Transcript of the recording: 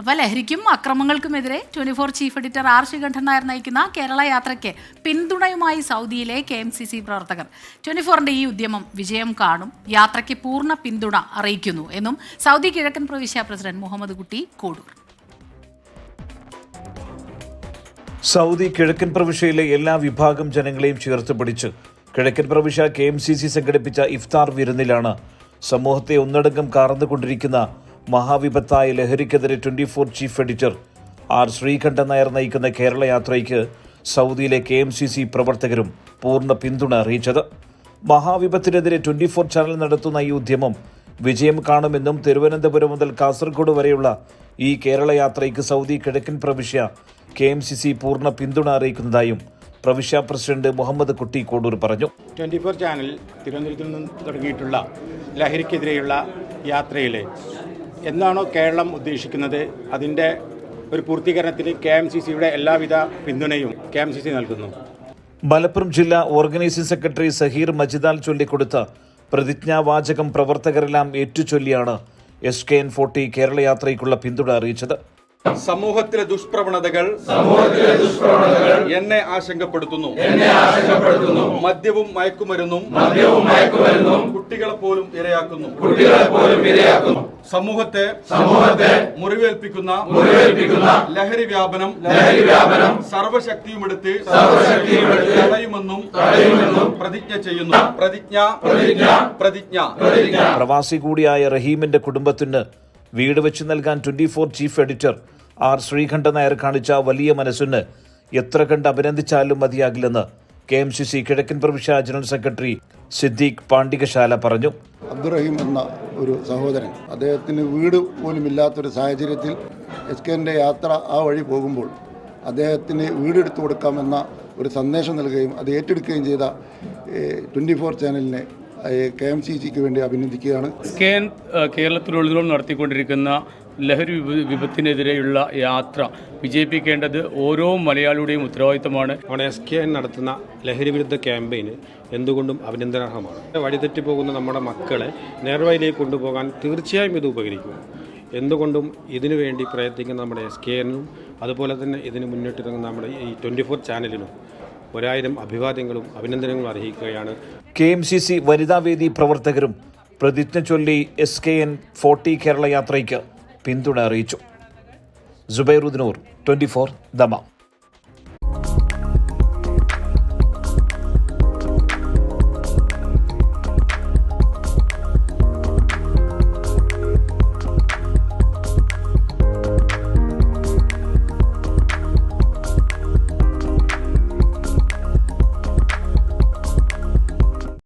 അപ്പോൾ ലഹരിക്കും അക്രമങ്ങൾക്കുമെതിരെ twenty four chief editor R Sreekandan Nair നയിക്കുന്ന കേരള യാത്രയ്ക്ക് പിന്തുണയുമായി സൗദിയിലെ കെ എം സി സി പ്രവർത്തകർ. ട്വന്റി ഫോറിന്റെ ഈ ഉദ്യമം വിജയം കാണും യാത്രയ്ക്ക് പൂർണ പിന്തുണ അറിയിക്കുന്നു എന്നും സൗദി കിഴക്കൻ പ്രവിശ്യ പ്രസിഡന്റ് മുഹമ്മദ് കുട്ടി കോടൂർ. സൗദി കിഴക്കൻ പ്രവിശ്യയിലെ എല്ലാ വിഭാഗം ജനങ്ങളെയും ചേർത്ത് പിടിച്ച് കിഴക്കൻ പ്രവിശ്യ കെ എം സി സി സംഘടിപ്പിച്ച ഇഫ്താർ വിരുന്നിലാണ് സമൂഹത്തെ ഒന്നടങ്കം കാർന്നുകൊണ്ടിരിക്കുന്ന മഹാവിപത്തായ ലഹരിക്കെതിരെ twenty four chief editor R Sreekandan Nair നയിക്കുന്ന കേരള യാത്രയ്ക്ക് സൗദിയിലെ കെ എം സി സി പ്രവർത്തകരും പൂർണ പിന്തുണ അറിയിച്ചത്. മഹാവിപത്തിനെതിരെ ട്വന്റി ഫോർ ചാനൽ നടത്തുന്ന ഈ ഉദ്യമം വിജയം കാണുമെന്നും തിരുവനന്തപുരം മുതൽ കാസർഗോഡ് വരെയുള്ള ഈ കേരള യാത്രയ്ക്ക് സൗദി കിഴക്കൻ പ്രവിശ്യ കെ എം സി സി പൂർണ പിന്തുണ അറിയിക്കുന്നതായും പ്രവിശ്യ പ്രസിഡന്റ് മുഹമ്മദ് കുട്ടി കോടൂർ പറഞ്ഞു. ട്വന്റി ഫോർ ചാനൽ തിരുവനന്തപുരത്ത് നിന്നും തുടങ്ങിയിട്ടുള്ള ലഹരിക്കെതിരെയുള്ള യാത്രയിൽ എന്താണോ കേരളം ഉദ്ദേശിക്കുന്നത്? അതിന്റെ ഒരു പൂർത്തീകരണത്തിന് കെ എം സി സിയുടെ എല്ലാവിധ പിന്തുണയും കെ എം സി സി നൽകുന്നു. മലപ്പുറം ജില്ലാ ഓർഗനൈസിംഗ് സെക്രട്ടറി സഹീർ മജിദാൽ ചൊല്ലിക്കൊടുത്ത പ്രതിജ്ഞാവാചകം പ്രവർത്തകരെല്ലാം ഏറ്റുചൊല്ലിയാണ് S K N forty Kerala യാത്രയ്ക്കുള്ള പിന്തുണ അറിയിച്ചത്. സമൂഹത്തിലെ ദുഷ്പ്രവണതകൾ എന്നെ ആശങ്കപ്പെടുത്തുന്നു. മദ്യവും മയക്കുമരുന്നും കുട്ടികളെ പോലും ഇരയാക്കുന്നു. സമൂഹത്തെ സമൂഹത്തെ മുറിവേൽപ്പിക്കുന്ന മുറിവേൽപ്പിക്കുന്ന ലഹരി വ്യാപനം ലഹരി വ്യാപനം സർവശക്തിയും എടുത്ത് തടയുമെന്നും തടയുമെന്നും പ്രതിജ്ഞ ചെയ്യുന്നു. പ്രതിജ്ഞ പ്രതിജ്ഞ. പ്രതിജ്ഞ. പ്രവാസി കൂടിയായ റഹീമിന്റെ കുടുംബത്തിന് വീട് വെച്ച് നൽകാൻ twenty four chief editor R Sreekandan Nair കാണിച്ച വലിയ മനസ്സിന് എത്ര കണ്ട് അഭിനന്ദിച്ചാലും മതിയാകില്ലെന്ന് കെ എം സി സി കിഴക്കൻ പ്രവിശ്യ ജനറൽ സെക്രട്ടറി സിദ്ദീഖ് പാണ്ഡികശാല പറഞ്ഞു. അബ്ദുറഹീം എന്ന ഒരു സഹോദരൻ. അദ്ദേഹത്തിന് വീട് പോലും ഇല്ലാത്തൊരു സാഹചര്യത്തിൽ എസ് കെന്റെ യാത്ര ആ വഴി പോകുമ്പോൾ അദ്ദേഹത്തിന് വീടെടുത്തു കൊടുക്കാമെന്ന ഒരു സന്ദേശം നൽകുകയും അത് ഏറ്റെടുക്കുകയും ചെയ്ത ട്വന്റി ഫോർ ചാനലിനെ കെ എം സി സിക്ക് വേണ്ടി അഭിനന്ദിക്കുകയാണ്. കെ എൻ കേരളത്തിലുള്ളതിലും നടത്തിക്കൊണ്ടിരിക്കുന്ന ലഹരി വിപ- വിപത്തിനെതിരെയുള്ള യാത്ര വിജയിപ്പിക്കേണ്ടത് ഓരോ മലയാളിയുടെയും ഉത്തരവാദിത്തമാണ്. നമ്മുടെ എസ് കെ എൻ നടത്തുന്ന ലഹരിവിരുദ്ധ ക്യാമ്പയിന് എന്തുകൊണ്ടും അഭിനന്ദനാർഹമാണ്. വഴിതെറ്റി പോകുന്ന നമ്മുടെ മക്കളെ നേർവഴിയിലേക്ക് കൊണ്ടുപോകാൻ തീർച്ചയായും ഇത് ഉപകരിക്കും. എന്തുകൊണ്ടും ഇതിനു വേണ്ടി പ്രയത്നിക്കുന്ന നമ്മുടെ എസ് കെ എനും അതുപോലെ തന്നെ ഇതിന് മുന്നിട്ടിറങ്ങുന്ന നമ്മുടെ ഈ ട്വന്റി ഫോർ ചാനലിനും ഒരായിരം അഭിവാദ്യങ്ങളും അഭിനന്ദനങ്ങളും അർഹിക്കുകയാണ്. കെ എം സി സി വനിതാവേദി പ്രവർത്തകരും പ്രതിജ്ഞ ചൊല്ലി S K N forty Kerala യാത്രയ്ക്ക്. പിന്തുണ അറിയിച്ചു. ജുബൈറുദ്ദീനൂർ ട്വന്റി ഫോർ ദമ.